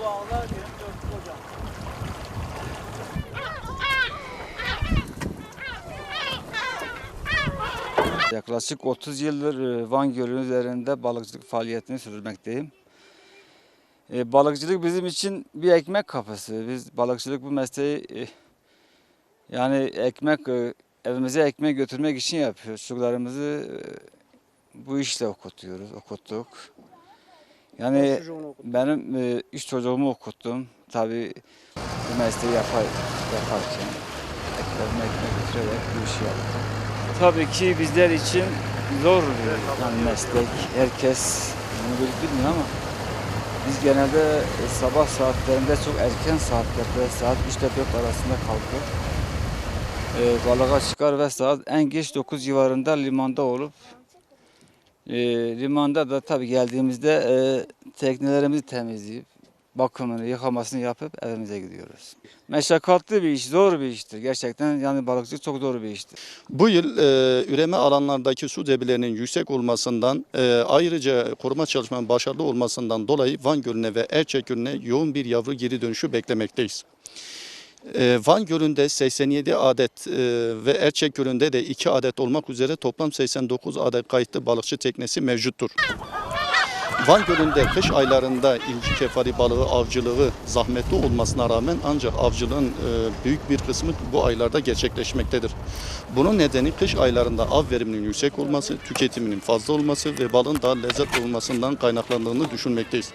Bu ağlar 24 hocam. Yaklaşık 30 yıldır e, Van Gölü üzerinde balıkçılık faaliyetini sürdürmekteyim. E, Balıkçılık bizim için bir ekmek kapısı. Biz balıkçılık bu mesleği e, yani ekmek evimize ekmek götürmek için yapıyoruz. Çocuklarımızı bu işle okutuyoruz, okuttuk. Yani benim e, üç çocuğumu okuttum. Tabii bu mesleği yapar, yaparken ekmek ekmek götürerek bu işi yaptım. Tabii ki bizler için zor bir yani meslek. Herkes bunu bilip bilmiyor ama biz genelde e, sabah saatlerinde çok erken saatlerde saat 3 ile 4 arasında kalkıp e, balığa çıkar ve saat en geç 9 civarında limanda olup e, limanda da tabii geldiğimizde e, teknelerimizi temizleyip bakımını, yıkamasını yapıp evimize gidiyoruz. Meşakkatli bir iş, zor bir iştir. Gerçekten yani balıkçılık çok zor bir iştir. Bu yıl e, üreme alanlardaki su debilerinin yüksek olmasından e, ayrıca koruma çalışmanın başarılı olmasından dolayı Van Gölü'ne ve Erçek Gölü'ne yoğun bir yavru geri dönüşü beklemekteyiz. E, Van Gölü'nde 87 adet e, ve Erçek Gölü'nde de 2 adet olmak üzere toplam 89 adet kayıtlı balıkçı teknesi mevcuttur. Van Gölü'nde kış aylarında inci kefali balığı avcılığı zahmetli olmasına rağmen ancak avcılığın e, büyük bir kısmı bu aylarda gerçekleşmektedir. Bunun nedeni kış aylarında av veriminin yüksek olması, tüketiminin fazla olması ve balın daha lezzetli olmasından kaynaklandığını düşünmekteyiz.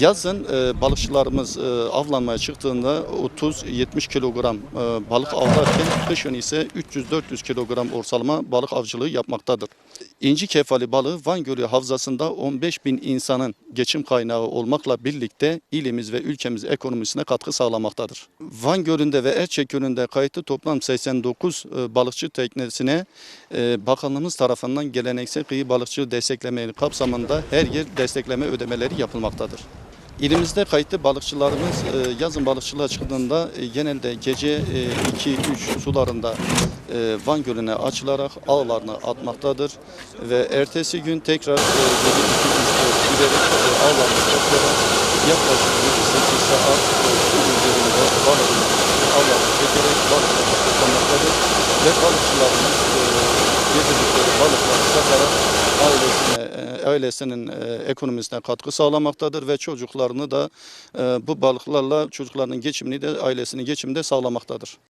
Yazın e, balıkçılarımız e, avlanmaya çıktığında 30-70 kilogram e, balık avlarken kışın ise 300-400 kilogram ortalama balık avcılığı yapmaktadır. İnci kefali balığı Van Gölü Havzası'nda 15 bin insanın geçim kaynağı olmakla birlikte ilimiz ve ülkemiz ekonomisine katkı sağlamaktadır. Van Gölü'nde ve Erçek Gölü'nde kayıtlı toplam 89 e, balıkçı teknesine e, bakanlığımız tarafından geleneksel kıyı balıkçılığı desteklemeyi kapsamında her yıl destekleme ödemeleri yapılmaktadır. İlimizde kayıtlı balıkçılarımız e, yazın balıkçılığa çıktığında e, genelde gece 2-3 sularında e, Van Gölü'ne açılarak ağlarını atmaktadır. Ve ertesi gün tekrar gece 2-3 giderek ağlarını toplayarak yaklaşık 7-8 saat su üzerinde balığını ağlarını çekerek balıklarını toplamaktadır. Ve balıkçılarımız getirdikleri balıkları satarak ailesinin e, ekonomisine katkı sağlamaktadır ve çocuklarını da e, bu balıklarla çocuklarının geçimini de ailesinin geçimini de sağlamaktadır.